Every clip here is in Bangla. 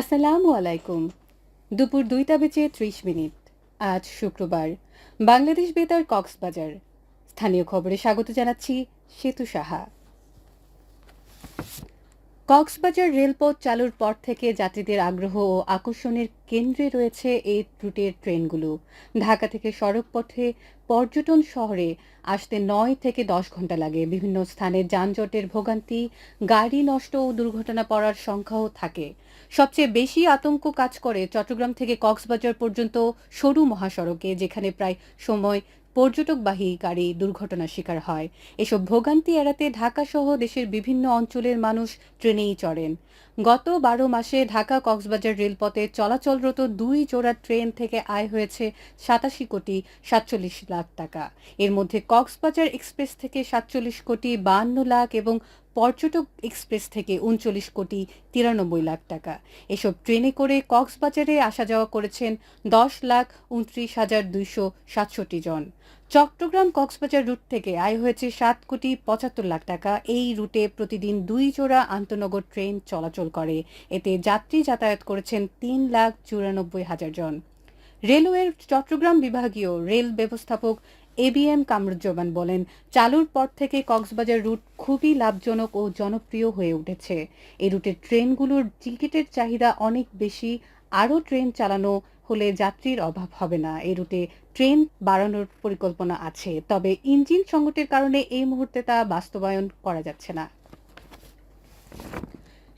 আসসালামু আলাইকুম। দুপুর দুইটা বেজে ত্রিশ মিনিট। আজ শুক্রবার। বাংলাদেশ বেতার কক্সবাজার। স্থানীয় খবরে স্বাগত জানাচ্ছি সেতু সাহা। কক্সবাজার রেলপথ চালুর পর থেকে যাত্রীদের আগ্রহ ও আকর্ষণের কেন্দ্রে রয়েছে এই রুটের ট্রেনগুলো। ঢাকা থেকে সড়ক পথে পর্যটন শহরে আসতে নয় থেকে দশ ঘণ্টা লাগে। বিভিন্ন স্থানে যানজটের ভোগান্তি, গাড়ি নষ্ট ও দুর্ঘটনা পড়ার সংখ্যাও থাকে। সবচেয়ে বেশি আতঙ্ক কাজ করে চট্টগ্রাম থেকে কক্সবাজার পর্যন্ত সরু মহাসড়কে, যেখানে প্রায় সময় পর্যটকবাহী গাড়ি দুর্ঘটনার শিকার হয়। এসব ভোগান্তি এড়াতে ঢাকা সহ দেশের বিভিন্ন অঞ্চলের মানুষ ট্রেনেই চড়েন। গত বারো মাসে ঢাকা কক্সবাজার রেলপথে চলাচলরত দুই জোড়া ট্রেন থেকে আয় হয়েছে সাতাশি কোটি সাতচল্লিশ লাখ টাকা। এর মধ্যে কক্সবাজার এক্সপ্রেস থেকে সাতচল্লিশ কোটি বাহান্ন লাখ এবং পর্যটক এক্সপ্রেস থেকে উনচল্লিশ কোটি তিরানব্বই লাখ টাকা। এসব ট্রেনে করে কক্সবাজারে আসা যাওয়া করেছেন দশ লাখ উনত্রিশ হাজার দুইশো সাতষট্টি জন। চট্টগ্রাম কক্সবাজার রুট থেকে আয় হয়েছে সাত কোটি পঁচাত্তর লাখ টাকা। এই রুটে প্রতিদিন দুই জোড়া আন্তনগর ট্রেন চলাচল করে। এতে যাত্রী যাতায়াত করেছেন তিন লাখ চুরানব্বই হাজার জন। রেলওয়ের চট্টগ্রাম বিভাগীয় রেল ব্যবস্থাপক এবিএম কামরুজ্জামান বলেন, চালুর পর থেকে কক্সবাজার রুট খুবই লাভজনক ও জনপ্রিয় হয়ে উঠেছে। এ রুটের ট্রেনগুলোর টিকিটের চাহিদা অনেক বেশি, আরও ট্রেন চালানো হলে যাত্রীর অভাব হবে না। এ রুটে ট্রেন বাড়ানোর পরিকল্পনা আছে, তবে ইঞ্জিন সংকটের কারণে এই মুহূর্তে তা বাস্তবায়ন করা যাচ্ছে না।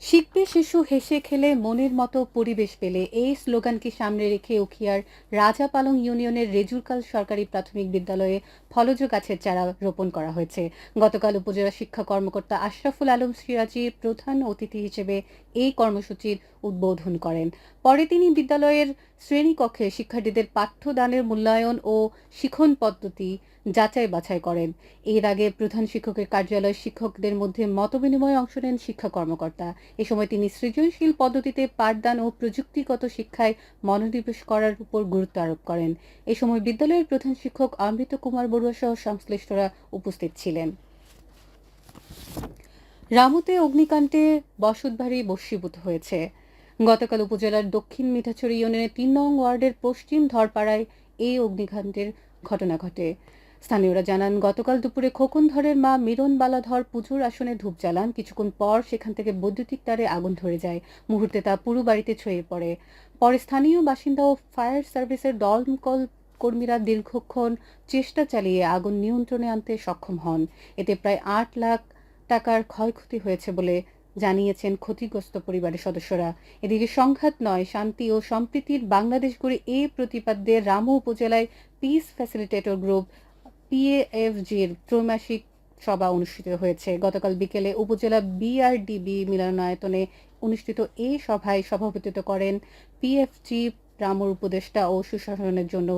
শিখবে শিশু হেসে খেলে মনের মতো পরিবেশ পেলে। এই স্লোগানকে সামনে রেখে উখিয়ার রাজাপালং ইউনিয়নের রেজুরকাল সরকারি প্রাথমিক বিদ্যালয়ে ফলজ গাছের চারা রোপণ করা হয়েছে। গতকাল উপজেলা শিক্ষা কর্মকর্তা আশরাফুল আলম সিরাজি প্রধান অতিথি হিসেবে এই কর্মসূচির উদ্বোধন করেন। পরে তিনি বিদ্যালয়ের শ্রেণীকক্ষে শিক্ষার্থীদের পাঠ্যদানের মূল্যায়ন ও শিখন পদ্ধতি যাচাই বাছাই করেন। এর আগে প্রধান শিক্ষকের কার্যালয় শিক্ষকদের মধ্যে মতবিনিময়ে অংশ নেন শিক্ষা কর্মকর্তা। এ সময় তিনি সৃজনশীল পদ্ধতিতে পাঠদান ও প্রযুক্তিগত শিক্ষায় মনোনিবেশ করার উপর গুরুত্ব আরোপ করেন। এ সময় বিদ্যালয়ের প্রধান শিক্ষক অমৃত কুমার বড়ুয়া সহ সংশ্লিষ্টরা উপস্থিত ছিলেন। রামুতে অগ্নিকাণ্ডে বসতবাড়ি বশীভূত হয়েছে। গতকাল উপজেলার দক্ষিণ মিঠাছড়ি ইউনিয়নের তিন নং ওয়ার্ডের পশ্চিম ধরপাড়ায় এই অগ্নিকাণ্ডের ঘটনা ঘটে। স্থানীয়রা জানান, গতকাল দুপুরে খোকনধরের মা মিরন বালাধর পুজোর আসনে ধূপ জ্বালান। কিছুক্ষণ পর সেখান থেকে বৈদ্যুতিক তারে আগুন ধরে যায়। মুহূর্তে তা পুরো বাড়িতে ছড়িয়ে পড়ে। পরে স্থানীয় বাসিন্দা ও ফায়ার সার্ভিসের দমকল কর্মীরা দীর্ঘক্ষণ চেষ্টা চালিয়ে আগুন নিয়ন্ত্রণে আনতে সক্ষম হন। এতে প্রায় আট লাখ টাকার ক্ষয়ক্ষতি হয়েছে বলে জানিয়েছেন ক্ষতিগ্রস্ত পরিবারের সদস্যরা। এদিকে সংঘাত নয়, শান্তি ও সম্প্রীতির বাংলাদেশ গড়ে এই প্রতিপাদ্যে রামু উপজেলায় পিস ফ্যাসিলিটেটর গ্রুপ পিএএফজির ত্রৈমাসিক সভা অনুষ্ঠিত হয়েছে। গতকাল বিকেলে উপজেলা বিআরডিবি মিলনায়তনে অনুষ্ঠিত এই সভায় সভাপতিত্ব করেন পিএফজি রামুর উপদেষ্টা ও সুশাসনের জন্য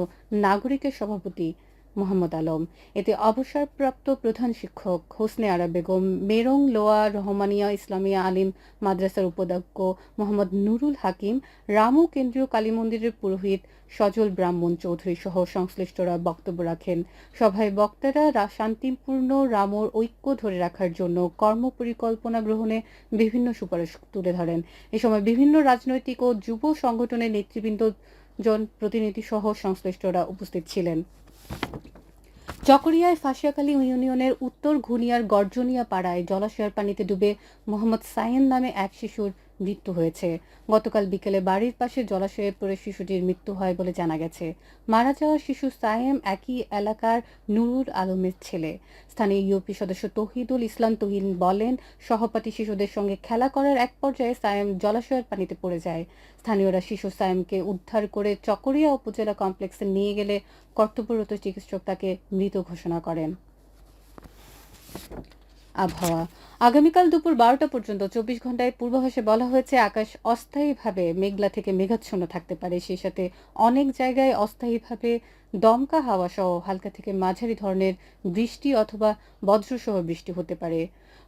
নাগরিকের সভাপতি মোহাম্মদ আলম। এতে অবসরপ্রাপ্ত প্রধান শিক্ষক হোসনে আরা বেগম, মেরং লোয়া রহমানিয়া ইসলামিয়া আলিম মাদ্রাসার উপাধ্যক্ষ মোহাম্মদ নুরুল হাকিম, রামু কেন্দ্রীয় কালী মন্দিরের পুরোহিত সজল ব্রাহ্মণ চৌধুরী সহ সংশ্লিষ্টরা বক্তব্য রাখেন। সভায় বক্তারা শান্তিপূর্ণ রামর ঐক্য ধরে রাখার জন্য কর্মপরিকল্পনা গ্রহণে বিভিন্ন সুপারিশ তুলে ধরেন। এ সময় বিভিন্ন রাজনৈতিক ও যুব সংগঠনের নেতৃবৃন্দ, জন প্রতিনিধি সহ সংশ্লিষ্টরা উপস্থিত ছিলেন। চকরিয়ায় ফাঁসিয়াখালী ইউনিয়নের উত্তর ঘুনিয়ার গর্জনিয়া পাড়ায় জলাশয়ের পানিতে ডুবে মোহাম্মদ সাইন নামে এক শিশুর মৃত্যু হয়েছে। গতকাল বিকেলে বাড়ির পাশে জলাশয়ে পড়ে শিশুটির মৃত্যু হয় বলে জানা গেছে। মারা যাওয়া শিশু সায়েম একই এলাকার নুরুল আলমের ছেলে। স্থানীয় ইউপি সদস্য তহিদুল ইসলাম তহিন বলেন, সহপাঠী শিশুদের সঙ্গে খেলা করার এক পর্যায়ে সায়েম জলাশয়ের পানিতে পড়ে যায়। স্থানীয়রা শিশু সায়েমকে উদ্ধার করে চকরিয়া উপজেলা কমপ্লেক্সে নিয়ে গেলে কর্তব্যরত চিকিৎসক তাকে মৃত ঘোষণা করেন। আবহাওয়া আগামীকাল দুপুর বারোটা পর্যন্ত চব্বিশ ঘন্টায় পূর্বাভাসে বলা হয়েছে, আকাশ অস্থায়ীভাবে মেঘলা থেকে মেঘাচ্ছন্ন থাকতে পারে। সেই সাথে অনেক জায়গায় অস্থায়ীভাবে দমকা হাওয়া সহ হালকা থেকে মাঝারি ধরনের বৃষ্টি অথবা বজ্রসহ বৃষ্টি হতে পারে।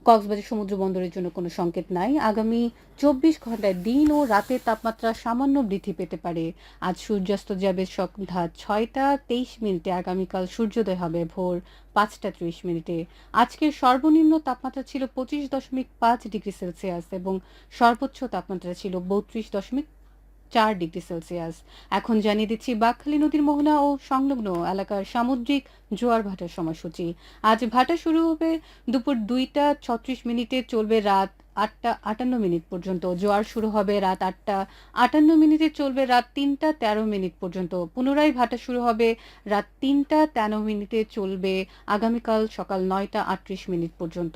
কক্সবাজার সমুদ্র বন্দরের জন্য কোনো সংকেত নাই। আগামী চব্বিশ ঘন্টায় দিন ও রাতের তাপমাত্রা সামান্য বৃদ্ধি পেতে পারে। আজ সূর্যাস্ত যাবে সন্ধ্যা ছয়টা তেইশ মিনিটে, আগামীকাল সূর্যোদয় হবে ভোর পাঁচটা ত্রিশ মিনিটে। আজকের সর্বনিম্ন তাপমাত্রা ছিল পঁচিশ দশমিক পাঁচ ডিগ্রি সেলসিয়াস এবং সর্বোচ্চ তাপমাত্রা ছিল বত্রিশ দশমিক চার ডিগ্রি সেলসিয়াস। এখন জানিয়ে দিচ্ছি, বাকখালী নদীর মোহনা ও সংলগ্ন এলাকার সামুদ্রিক জোয়ার ভাটার সময়সূচি। আজ ভাটা শুরু হবে দুপুর দুইটা ছত্রিশ মিনিটে, চলবে রাত আটটা আটান্ন মিনিট পর্যন্ত। জোয়ার শুরু হবে রাত আটটা আটান্ন মিনিটে, চলবে রাত তিনটা তেরো মিনিট পর্যন্ত। পুনরায় ভাটা শুরু হবে রাত তিনটা তেরো মিনিটে, চলবে আগামীকাল সকাল নয়টা আটত্রিশ মিনিট পর্যন্ত।